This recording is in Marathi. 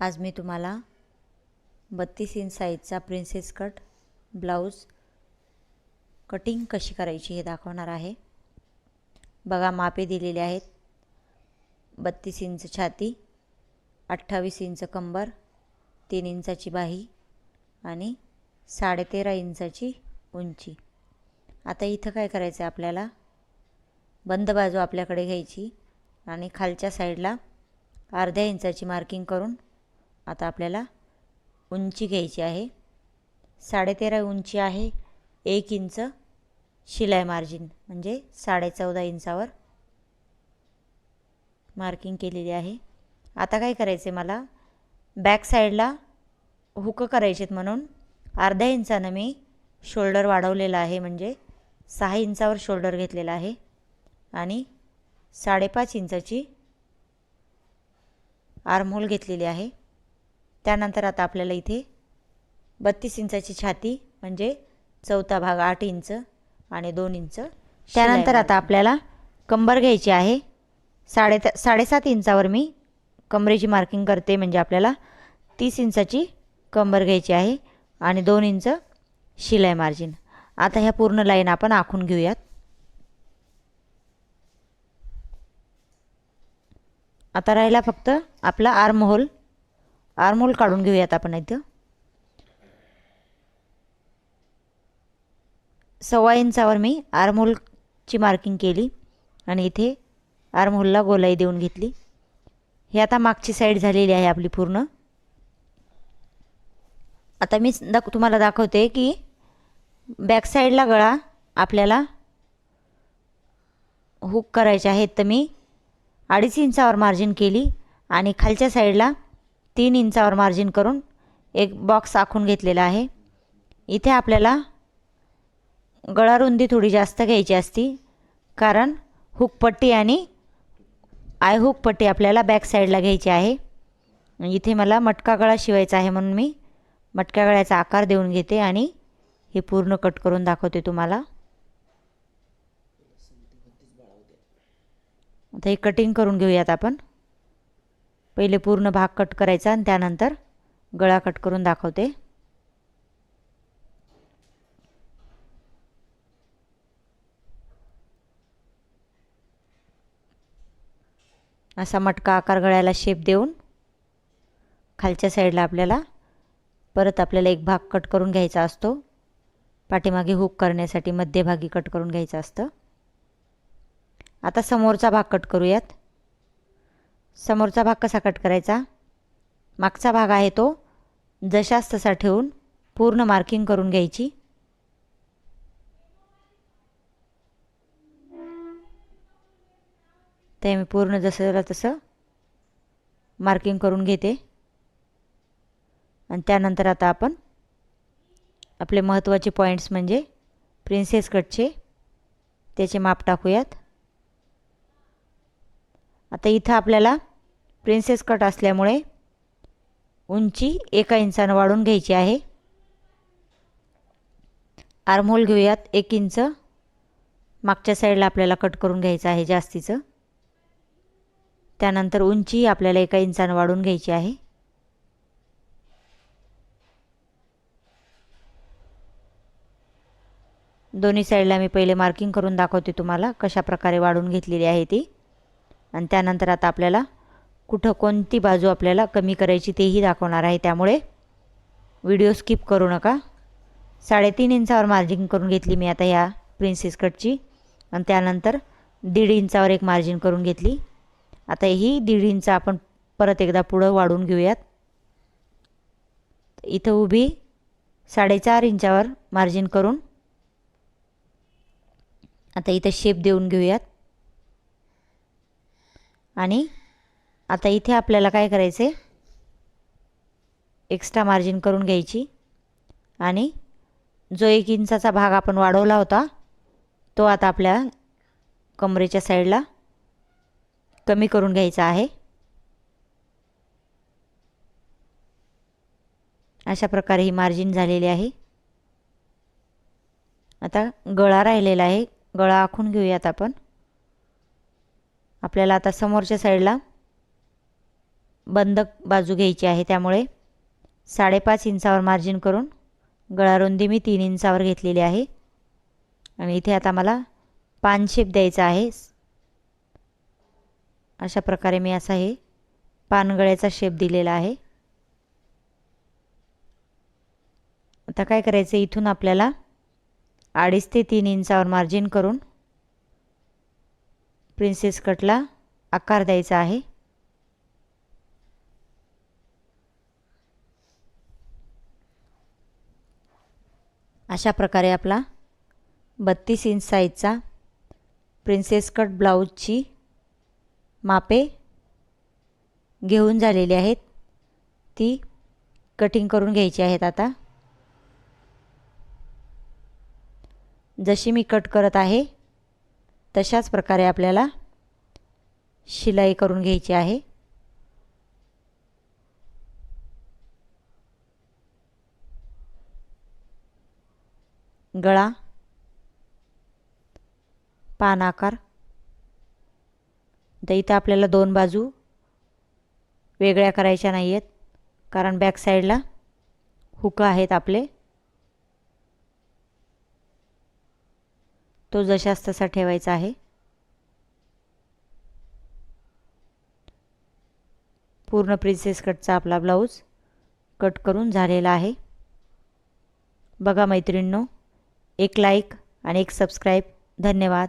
आज मी तुम्हाला बत्तीस इंच साईजचा प्रिन्सेस कट ब्लाऊज कटिंग कशी करायची हे दाखवणार आहे. बघा मापे दिलेले आहेत. बत्तीस इंच छाती अठ्ठावीस इंच कंबर तीन इंचाची बाही आणि साडेतेरा इंचाची उंची. आता इथं काय करायचं आहे आपल्याला? बंद बाजू आपल्याकडे घ्यायची आणि खालच्या साईडला अर्ध्या इंचाची मार्किंग करून आता आपल्याला उंची घ्यायची आहे. साडेतेरा उंची आहे. एक इंच शिलाई मार्जिन म्हणजे साडेचौदा इंचावर मार्किंग केलेली आहे. आता काय करायचं आहे मला? बॅक साईडला हुक करायचे आहेत म्हणून अर्ध्या इंचानं मी शोल्डर वाढवलेला आहे म्हणजे सहा इंचावर शोल्डर घेतलेला आहे आणि साडेपाच इंचाची आर्महोल घेतलेली आहे. त्यानंतर आता आपल्याला इथे बत्तीस इंचाची छाती म्हणजे चौथा भाग आठ इंच आणि दोन इंच. त्यानंतर आता आपल्याला कंबर घ्यायची आहे. साडे साडेसात इंचावर मी कमरेची मार्किंग करते म्हणजे आपल्याला तीस इंचाची कंबर घ्यायची आहे आणि दोन इंच शिलाई मार्जिन आता ह्या पूर्ण लाईन आपण आखून घेऊयात. आता राहिला फक्त आपला आर्महोल आरमोल काढून घेऊयात आपण इथं. सव्वा इंचावर मी आरमोलची मार्किंग केली आणि इथे आरमोलला गोलाई देऊन घेतली. हे आता मागची साईड झालेली आहे आपली पूर्ण. आता मी दाख तुम्हाला दाखवते की बॅक साईडला गळा आपल्याला हुक करायचे आहेत. तर मी अडीच इंचावर मार्जिन केली आणि खालच्या साईडला तीन इंचावर मार्जिन करून एक बॉक्स आखून घेतलेला आहे. इथे आपल्याला गळारुंदी थोडी जास्त घ्यायची असती कारण हुकपट्टी आणि आय हुकपट्टी आपल्याला बॅक साईडला घ्यायची आहे. इथे मला मटका गळा शिवायचा आहे म्हणून मी मटक्या गळ्याचा आकार देऊन घेते आणि हे पूर्ण कट करून दाखवते तुम्हाला. आता हे कटिंग करून घेऊयात आपण. पहिले पूर्ण भाग कट करायचा आणि त्यानंतर गळा कट करून दाखवते. असा मटका आकार गळ्याला शेप देऊन खालच्या साईडला आपल्याला परत आपल्याला एक भाग कट करून घ्यायचा असतो. पाठीमागे हुक करण्यासाठी मध्यभागी कट करून घ्यायचं असतं. आता समोरचा भाग कट करूयात. समोरचा भाग कसा कट करायचा? मागचा भाग आहे तो जशास तसा ठेवून पूर्ण मार्किंग करून घ्यायची. ते मी पूर्ण जसं तसं मार्किंग करून घेते. आणि त्यानंतर आता आपण आपले महत्त्वाचे पॉईंट्स म्हणजे प्रिन्सेस कटचे त्याचे माप टाकूयात. आता इथं आपल्याला प्रिन्सेस कट असल्यामुळे उंची एका इंचानं वाढून घ्यायची आहे. आर्महोल घेऊयात एक इंच. मागच्या साईडला आपल्याला कट करून घ्यायचं आहे जास्तीचं. त्यानंतर उंची आपल्याला एका इंचानं वाढून घ्यायची आहे. दोन्ही साईडला मी पहिले मार्किंग करून दाखवते तुम्हाला कशा प्रकारे वाढून घेतलेली आहे ती. आणि त्यानंतर आता आपल्याला कुठं कोणती बाजू आपल्याला कमी करायची तेही दाखवणार आहे. त्यामुळे व्हिडिओ स्किप करू नका. साडेतीन इंचावर मार्जिन करून घेतली मी आता ह्या प्रिन्सेस कटची. आणि त्यानंतर दीड इंचावर एक मार्जिन करून घेतली. आता ही दीड इंच आपण परत एकदा पुढं वाढून घेऊयात. इथं उभी साडेचार इंचावर मार्जिन करून आता इथं शेप देऊन घेऊयात. आणि आता इथे आपल्याला काय करायचं आहे एक्स्ट्रा मार्जिन करून घ्यायची. आणि जो एक इंचाचा भाग आपण वाढवला होता तो आता आपल्या कमरेच्या साईडला कमी करून घ्यायचा आहे. अशा प्रकारे ही मार्जिन झालेली आहे. आता गळा राहिलेला आहे. गळा आखून घेऊयात आपण. आपल्याला आता समोरच्या साईडला बंद बाजू घ्यायची आहे. त्यामुळे साडेपाच इंचावर मार्जिन करून गळारुंदी मी तीन इंचावर घेतलेली आहे. आणि इथे आता मला पान शेप द्यायचा आहे. अशा प्रकारे मी असा हे पानगळ्याचा शेप दिलेला आहे. आता काय करायचं? इथून आपल्याला अडीच ते तीन इंचावर मार्जिन करून प्रिन्सेस कटला आकार द्यायचा आहे. अशा प्रकारे आपला बत्तीस इंच साईजचा प्रिन्सेस कट ब्लाऊजची मापे घेऊन झालेली आहेत. ती कटिंग करून घ्यायची आहेत आता. जशी मी कट करत आहे तशाच प्रकारे आपल्याला शिलाई करून घ्यायची आहे. गळा पान आकार. तर इथं आपल्याला दोन बाजू वेगळ्या करायच्या नाही आहेत कारण बॅक साईडला हुकं आहेत आपले. तो जशास तसा ठेवायचा आहे. पूर्ण प्रिन्सेस कटचा आपला ब्लाऊज कट करून झालेला आहे. बघा मैत्रिणींनो एक लाईक आणि एक सबस्क्राईब धन्यवाद.